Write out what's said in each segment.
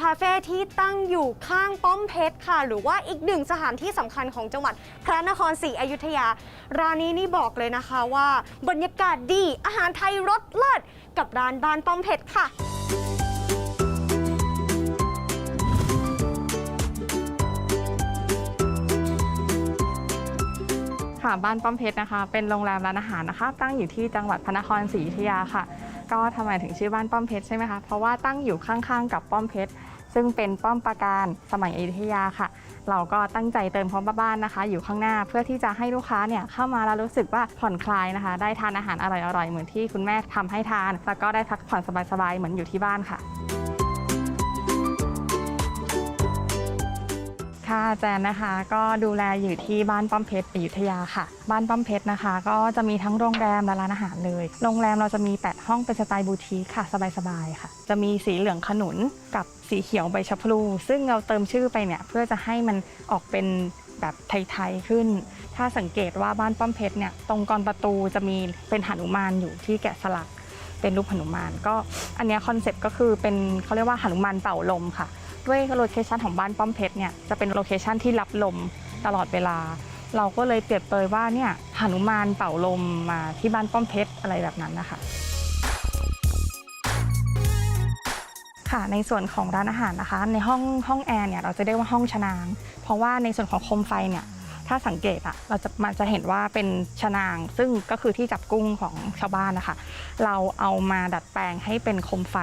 คาเฟ่ที่ตั้งอยู่ข้างป้อมเพชรค่ะ หรือว่าอีกหนึ่งสถานที่สำคัญของจังหวัดพระนครศรีอยุธยา ร้านนี้นี่บอกเลยนะคะว่า บรรยากาศดีอาหารไทยรสเลิศกับร้านบ้านป้อมเพชรค่ะค่ะบ้านป้อมเพชรนะคะ เป็นโรงแรมร้านอาหารนะคะ ตั้งอยู่ที่จังหวัดพระนครศรีอยุธยาค่ะ ก็ทำไมถึงชื่อบ้านป้อมเพชรใช่ไหมคะ เพราะว่าตั้งอยู่ข้างๆกับป้อมเพชร ซึ่งเป็นป้อมปราการสมัยอยุธยาค่ะ เราก็ตั้งใจเติมพร้อมบ้านนะคะ อยู่ข้างหน้าเพื่อที่จะให้ลูกค้าเนี่ยเข้ามาแล้วรู้สึกว่าผ่อนคลายนะคะ ได้ทานอาหารอร่อยๆเหมือนที่คุณแม่ทำให้ทาน แล้วก็ได้พักผ่อนสบายๆเหมือนอยู่ที่บ้านค่ะ แจนนะคะก็ดูแลอยู่ที่บ้านป้อมเพชรอยุธยาค่ะ บ้านป้อมเพชรนะคะ ก็จะมีทั้งโรงแรมและร้านอาหารเลย โรงแรมเราจะมี 8 ห้องเป็นสไตล์บูติกค่ะ สบายๆค่ะ จะมีสีเหลืองขนุนกับสีเขียวใบชะพลู ซึ่งเราเติมชื่อไปเนี่ยเพื่อจะให้มันออกเป็นแบบไทยๆขึ้น ถ้าสังเกตว่าบ้านป้อมเพชรเนี่ยตรงกรประตูจะมีเป็นหนุมานอยู่ที่แกะสลักเป็นรูปหนุมาน ก็อันนี้คอนเซ็ปต์ก็คือเป็นเขาเรียกว่าหนุมานเป่าลมค่ะ ด้วยโลเคชันของบ้านป้อมเพชรเนี่ยจะเป็นโลเคชันที่รับลมตลอดเวลา เราก็เลยเปรียบเปรยว่าเนี่ยหนุมานเป่าลมมาที่บ้านป้อมเพชรอะไรแบบนั้นนะคะค่ะในส่วนของร้านอาหารนะคะ ในห้องห้องแอร์เนี่ยเราจะเรียกว่าห้องชนาง เพราะว่าในส่วนของโคมไฟเนี่ยถ้าสังเกตอะเราจะมันจะเห็นว่าเป็นชนาง ซึ่งก็คือที่จับกุ้งของชาวบ้านนะคะ เราเอามาดัดแปลงให้เป็นโคมไฟ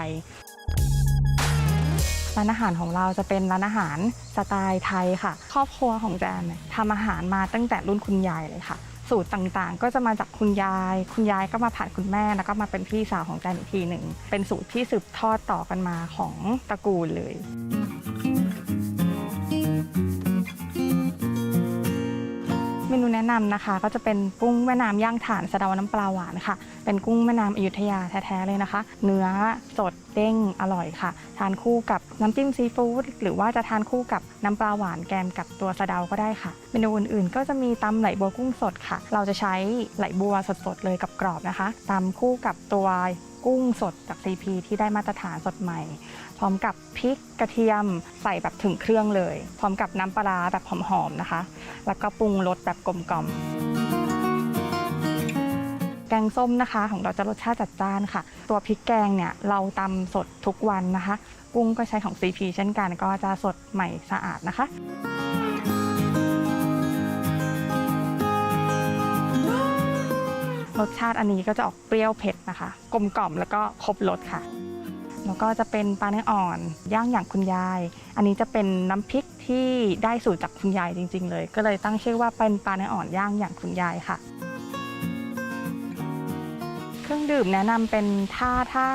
ร้านอาหารของเราจะเป็นร้านอาหารสไตล์ไทยค่ะ ครอบครัวของแจนเนี่ยทำอาหารมาตั้งแต่รุ่นคุณยายเลยค่ะ สูตรต่างๆ ก็จะมาจากคุณยาย คุณยายก็มาผ่านคุณแม่แล้วก็มาเป็นพี่สาวของแจนอีกทีหนึ่งเป็นสูตรที่สืบทอดต่อกันมาของตระกูลเลย นูแนะนำนะคะ ก็จะเป็นกุ้งแม่น้ำย่างถ่านสะเดาน้ำปลาหวานค่ะ เป็นกุ้งแม่น้ำอยุธยาแท้ๆเลยนะคะ เนื้อสดเด้งอร่อยค่ะ ทานคู่กับน้ำจิ้มซีฟู้ดหรือว่าจะทานคู่กับน้ำปลาหวานแกมกับตัวสะเดาก็ได้ค่ะเมนูอื่นๆ ก็จะมีตำไหลบัวกุ้งสดค่ะ เราจะใช้ไหลบัวสดๆเลยกับกรอบนะคะตำคู่กับตัวกุ้งสดจาก CP ที่ได้มาตรฐานสดใหม่ พร้อมกับพริกกระเทียมใส่แบบถึงเครื่องเลย พร้อมกับน้ำปลาแบบหอมๆนะคะ แล้วก็ปรุงรสแบบกลมกล่อมแกงส้มนะคะของเราจะรสชาติจัดจ้านค่ะ ตัวพริกแกงเนี่ยเราตำสดทุกวันนะคะ กุ้งก็ใช้ของ CP เช่นกันก็จะสดใหม่สะอาดนะคะ รสชาติอันนี้ก็จะออกเปรี้ยวเผ็ดนะคะ กลมกล่อมแล้วก็ครบรสค่ะ แล้วก็จะเป็นปลาเนื้ออ่อนย่างอย่างคุณยาย อันนี้จะเป็นน้ำพริกที่ได้สูตรจากคุณยายจริง ๆ เลย ก็เลยตั้งชื่อว่าเป็นปลาเนื้ออ่อนย่างอย่างคุณยายค่ะ ดื่มแนะนำเป็นถ้าถ้า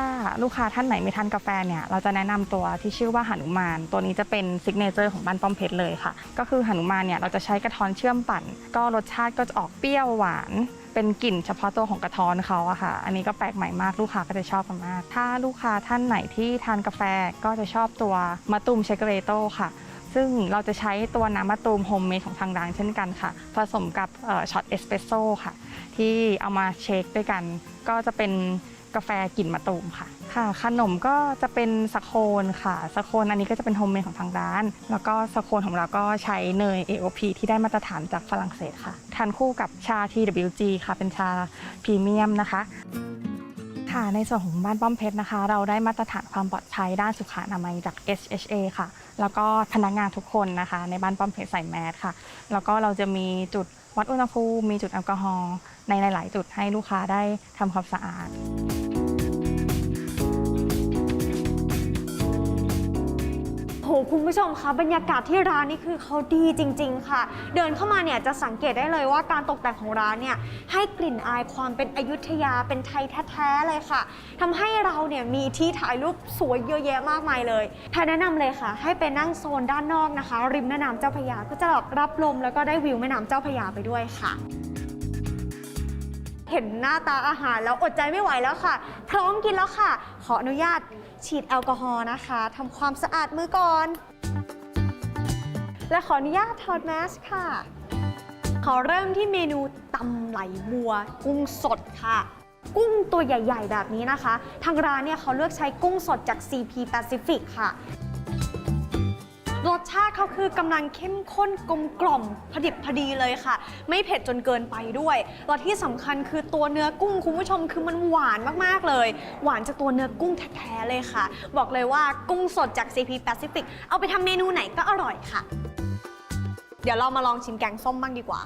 ลูกค้าท่านไหนไม่ทานกาแฟเนี่ยเราจะแนะนำตัวที่ชื่อว่าหนุมาน ตัวนี้จะเป็นซิกเนเจอร์ของบ้านป้อมเพชรเลยค่ะ ก็คือหนุมานเนี่ยเราจะใช้กระท้อนเชื่อมปั่น ก็รสชาติก็จะออกเปรี้ยวหวานเป็นกลิ่นเฉพาะตัวของกระท้อนเขาอะค่ะ อันนี้ก็แปลกใหม่มากลูกค้าก็จะชอบกันมาก ถ้าลูกค้าท่านไหนที่ทานกาแฟก็จะชอบตัวมะตูมเชคเรโตค่ะ ซึ่งเราจะใช้ตัวน้ำมะตูมโฮมเมดของทางร้านเช่นกันค่ะ ผสมกับช็อตเอสเปรสโซ่ค่ะ ที่เอามาเชคด้วยกัน ก็จะเป็นกาแฟกลิ่นมะตูมค่ะ ค่ะ ขนมก็จะเป็นสโคนค่ะสโคนอันนี้ก็จะเป็นโฮมเมดของทางร้าน แล้วก็สโคนของเราก็ใช้เนย AOP ที่ได้มาตรฐานจากฝรั่งเศสค่ะ ทานคู่กับชา TWG ค่ะ เป็นชาพรีเมียมนะคะ ค่ะในส่วนของบ้านป้อมเพชรนะคะ เราได้มาตรฐานความปลอดภัยด้านสุขอนามัยจาก SHA ค่ะ แล้วก็พนักงานทุกคนนะคะ ในบ้านป้อมเพชรใส่แมสค่ะ แล้วก็เราจะมีจุดวัดอุณหภูมิมีจุดแอลกอฮอล์ในหลาย ๆ จุดให้ลูกค้าได้ทำความสะอาด คุณผู้ชมคะบรรยากาศที่ร้านนี่คือเขาดีจริง ๆ ค่ะ เดินเข้ามาเนี่ยจะสังเกตได้เลยว่าการตกแต่งของร้านเนี่ยให้กลิ่นอายความเป็นอยุธยาเป็นไทยแท้ๆเลยค่ะทำให้เราเนี่ยมีที่ถ่ายรูปสวยเยอะแยะมากมายเลยแพนแนะนำเลยค่ะ ให้ไปนั่งโซนด้านนอกนะคะ ริมแม่น้ำเจ้าพระยาก็จะรับลมแล้วก็ได้วิวแม่น้ำเจ้าพระยาไปด้วยค่ะเห็นหน้าตาอาหารแล้วอดใจไม่ไหวแล้วค่ะ พร้อมกินแล้วค่ะ ขออนุญาตฉีดแอลกอฮอล์นะคะทำความสะอาดมือก่อน และขออนุญาตถอดแมสค่ะ ขอเริ่มที่เมนูตำไหลบัว กุ้งสดค่ะ กุ้งตัวใหญ่ ๆ แบบนี้นะคะ ทางร้านเนี่ยเขาเลือกใช้กุ้งสดจาก CP Pacific ค่ะ รสชาติเขาคือกำลังเข้มข้นกลมกล่อมพอดิบพอดีเลยค่ะ ไม่เผ็ดจนเกินไปด้วยแล้วที่สำคัญคือตัวเนื้อกุ้งคุณผู้ชมคือมันหวานมากๆเลย หวานจากตัวเนื้อกุ้งแท้ๆเลยค่ะ บอกเลยว่ากุ้งสดจาก CP Pacific เอาไปทำเมนูไหนก็อร่อยค่ะ เดี๋ยวเรามาลองชิมแกงส้มบ้างดีกว่า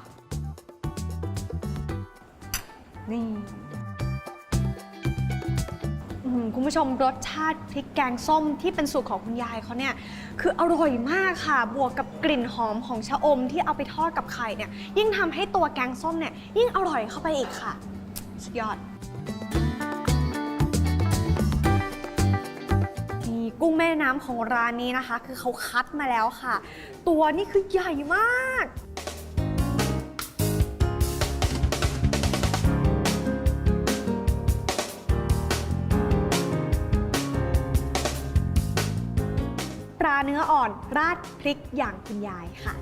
นี่คุณผู้ชมรสชาติพริกแกงส้มที่เป็นสูตรของคุณยายเขาเนี่ย คืออร่อยมากค่ะ บวกกับกลิ่นหอมของชะอมที่เอาไปทอดกับไข่เนี่ย ยิ่งทำให้ตัวแกงส้มเนี่ย ยิ่งอร่อยเข้าไปอีกค่ะ สุดยอด นี่กุ้งแม่น้ำของร้านนี้นะคะ คือเขาคัดมาแล้วค่ะ ตัวนี่คือใหญ่มาก ปลาเนื้ออ่อนราดพริกอย่างคุณยายค่ะ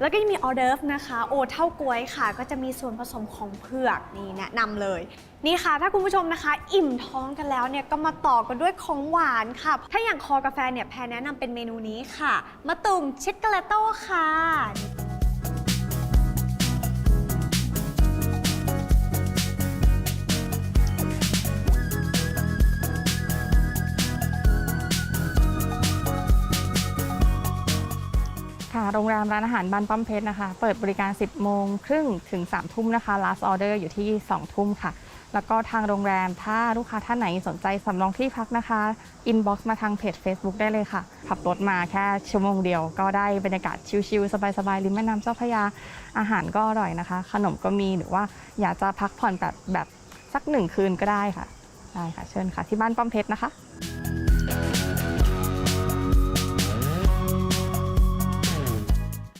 แล้วก็ยังมีออเดิร์ฟนะคะ โอเท่ากล้วยค่ะ ก็จะมีส่วนผสมของเผือกนี่แนะนำเลย นี่ค่ะ ถ้าคุณผู้ชมนะคะ อิ่มท้องกันแล้วเนี่ยก็มาต่อกันด้วยของหวานค่ะ ถ้าอย่างคอกาแฟเนี่ยแพรแนะนำเป็นเมนูนี้ค่ะมะตุ่มชิคกาเลโต้ค่ะ โรงแรมร้านอาหารบ้านป้อมเพชรนะคะ เปิดบริการ 10 โมงครึ่งถึง 3 ทุ่มนะคะ last order อยู่ที่ 2 ทุ่มค่ะ แล้วก็ทางโรงแรมถ้าลูกค้าท่านไหนสนใจสำรองที่พักนะคะ inbox มาทางเพจ Facebook ได้เลยค่ะ ขับรถมาแค่ชั่วโมงเดียว ก็ได้บรรยากาศชิลๆสบายๆริมแม่น้ำเจ้าพระยาอาหารก็อร่อยนะคะ ขนมก็มีหรือว่าอยากจะพักผ่อนแบบแบบสักหนึ่งคืนก็ได้ค่ะได้ค่ะเชิญค่ะที่บ้านป้อมเพชรนะคะ